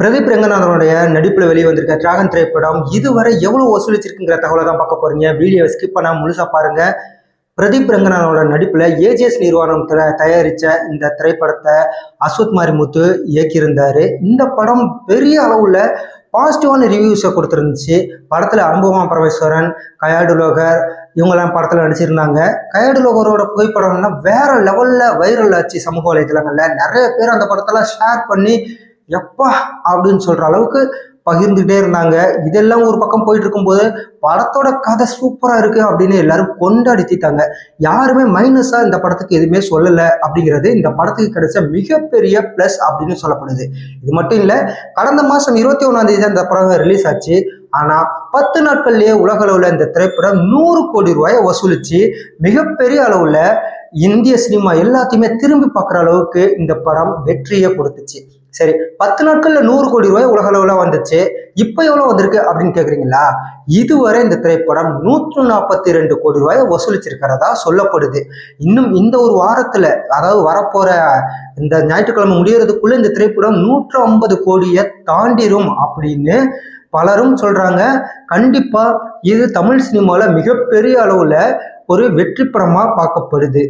பிரதீப் ரங்கநாதனுடைய நடிப்பில் வெளியே வந்திருக்க டிராகன் திரைப்படம் இதுவரை எவ்வளோ வசூலிச்சிருக்குங்கிற தகவலை தான் பார்க்க போறீங்க. வீடியோ ஸ்கிப் பண்ண முழுசாக பாருங்க. பிரதீப் ரங்கநாதனோட நடிப்பில் ஏஜிஎஸ் நிறுவனம் தயாரித்த இந்த திரைப்படத்தை அஸ்வத் மாரிமுத்து இயக்கியிருந்தாரு. இந்த படம் பெரிய அளவில் பாசிட்டிவான ரிவ்யூஸை கொடுத்துருந்துச்சு. படத்தில் அனுபவம் பரமேஸ்வரன் கயாடு லோகர் இவங்கெல்லாம் படத்தில் நடிச்சிருந்தாங்க. கயாடு லோகரோட புகைப்படம்லாம் வேற லெவலில் வைரல் ஆச்சு சமூக வலைதளங்களில் நிறைய பேர் அந்த படத்தெல்லாம் ஷேர் பண்ணி எப்பா அப்படின்னு சொல்ற அளவுக்கு பகிர்ந்துகிட்டே இருந்தாங்க. இதெல்லாம் ஒரு பக்கம் போயிட்டு இருக்கும்போது படத்தோட கதை சூப்பரா இருக்கு அப்படின்னு எல்லாரும் கொண்டாடித்தாங்க யாருமே மைனஸா இந்த படத்துக்கு எதுவுமே சொல்லல அப்படிங்கிறது இந்த படத்துக்கு கிடைச்ச மிகப்பெரிய ப்ளஸ் அப்படின்னு சொல்லப்படுது. இது மட்டும் இல்ல கடந்த மாசம் இருபத்தி ஒன்னாம் தேதி தான் இந்த படம் ரிலீஸ் ஆச்சு. ஆனா பத்து நாட்கள்லயே உலக அளவுல இந்த திரைப்படம் நூறு கோடி ரூபாயை வசூலிச்சு. மிகப்பெரிய அளவுல இந்திய சினிமா எல்லாத்தையுமே திரும்பி பார்க்குற அளவுக்கு இந்த படம் வெற்றியை கொடுத்துச்சு. சரி பத்து நாட்களில் நூறு கோடி ரூபாய் உலக அளவில் வந்துச்சு. இப்போ எவ்வளோ வந்திருக்கு அப்படின்னு கேட்குறீங்களா இதுவரை இந்த திரைப்படம் நூற்று நாற்பத்தி ரெண்டு கோடி ரூபாயை வசூலிச்சிருக்கிறதா சொல்லப்படுது. இன்னும் இந்த ஒரு வாரத்தில் அதாவது வரப்போகிற இந்த ஞாயிற்றுக்கிழமை முடிகிறதுக்குள்ளே இந்த திரைப்படம் நூற்று ஐம்பது கோடியை தாண்டிரும் அப்படின்னு பலரும் சொல்கிறாங்க கண்டிப்பாக இது தமிழ் சினிமாவில் மிகப்பெரிய அளவில் ஒரு வெற்றி பார்க்கப்படுது.